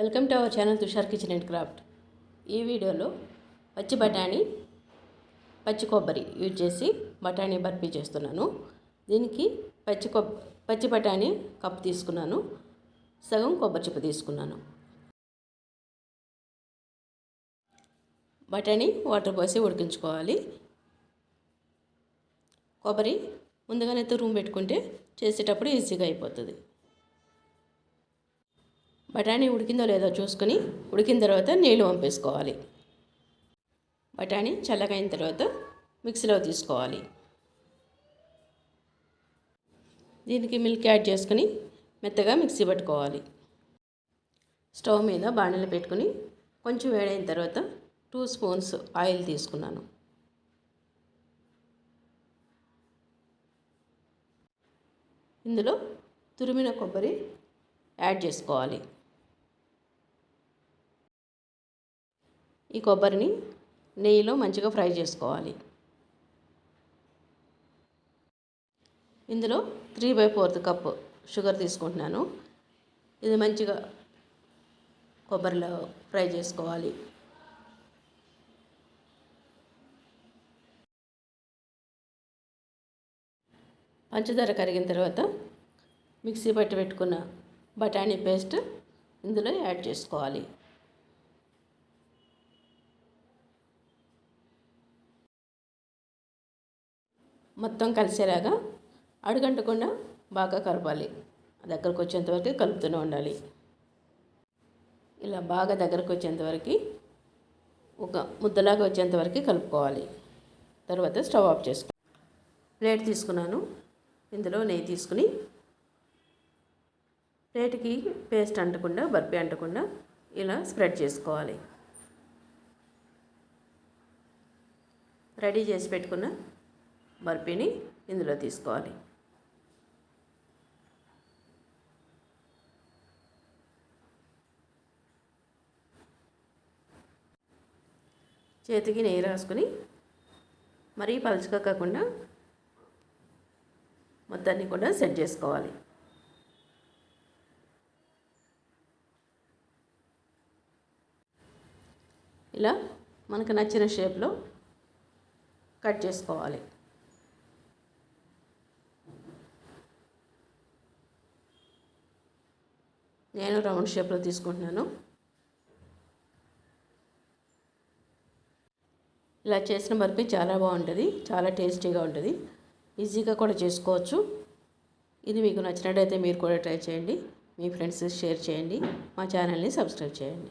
Welcome to our channel Tushar kitchen and craft. ఈ వీడియోలో పచ్చి బఠానీ పచ్చి కొబ్బరి యూజ్ చేసి బఠానీ బర్ఫీ చేస్తున్నాను. దీనికి పచ్చి కొబ్ పచ్చి బఠానీ కప్పు తీసుకున్నాను. సగం కొబ్బరి చిప్ప తీసుకున్నాను. బఠానీ వాటర్ పోసి ఉడికించుకోవాలి. కొబ్బరి ముందుగానే తురుము పెట్టుకుంటే చేసేటప్పుడు ఈజీగా అయిపోతుంది. బఠానీ ఉడికిందో లేదో చూసుకొని ఉడికిన తర్వాత నీళ్ళు పంపేసుకోవాలి బఠానీ చల్లగా అయిన తర్వాత మిక్సీలో తీసుకోవాలి. దీనికి మిల్క్ యాడ్ చేసుకుని మెత్తగా మిక్సీ పట్టుకోవాలి. స్టవ్ మీద బాణలు పెట్టుకుని కొంచెం వేడైన తర్వాత టూ స్పూన్స్ ఆయిల్ తీసుకున్నాను. ఇందులో తురిమిన కొబ్బరి యాడ్ చేసుకోవాలి. ఈ కొబ్బరిని నెయ్యిలో మంచిగా ఫ్రై చేసుకోవాలి. ఇందులో three by fourth cup sugar తీసుకుంటున్నాను. ఇది మంచిగా కొబ్బరిలో ఫ్రై చేసుకోవాలి. పంచదార కరిగిన తర్వాత మిక్సీ పట్టి పెట్టుకున్న బఠానీ పేస్ట్ ఇందులో యాడ్ చేసుకోవాలి. మొత్తం కలిసేలాగా అడుగంటకుండా బాగా కలపాలి. దగ్గరకు వచ్చేంతవరకు కలుపుతూనే ఉండాలి. ఇలా బాగా దగ్గరకు వచ్చేంతవరకు ఒక ముద్దలాగా వచ్చేంతవరకు కలుపుకోవాలి. తర్వాత స్టవ్ ఆఫ్ చేసుకో ప్లేట్ తీసుకున్నాను. ఇందులో నెయ్యి తీసుకుని ప్లేట్కి పేస్ట్ అంటకుండా బర్ఫీ అంటకుండా ఇలా స్ప్రెడ్ చేసుకోవాలి. రెడీ చేసి పెట్టుకున్న బర్ఫీని ఇందులో తీసుకోవాలి. చేతికి నెయ్యి రాసుకొని మరీ పలుచగా కాకుండా మొత్తాన్ని కూడా సెట్ చేసుకోవాలి. ఇలా మనకు నచ్చిన షేప్లో కట్ చేసుకోవాలి. నేను రౌండ్ షేప్లో తీసుకుంటున్నాను. ఇలా చేసిన బర్ఫీ చాలా బాగుంటుంది చాలా టేస్టీగా ఉంటుంది. ఈజీగా కూడా చేసుకోవచ్చు. ఇది మీకు నచ్చినట్టయితే మీరు కూడా ట్రై చేయండి. మీ ఫ్రెండ్స్ షేర్ చేయండి. మా ఛానల్ని సబ్స్క్రైబ్ చేయండి.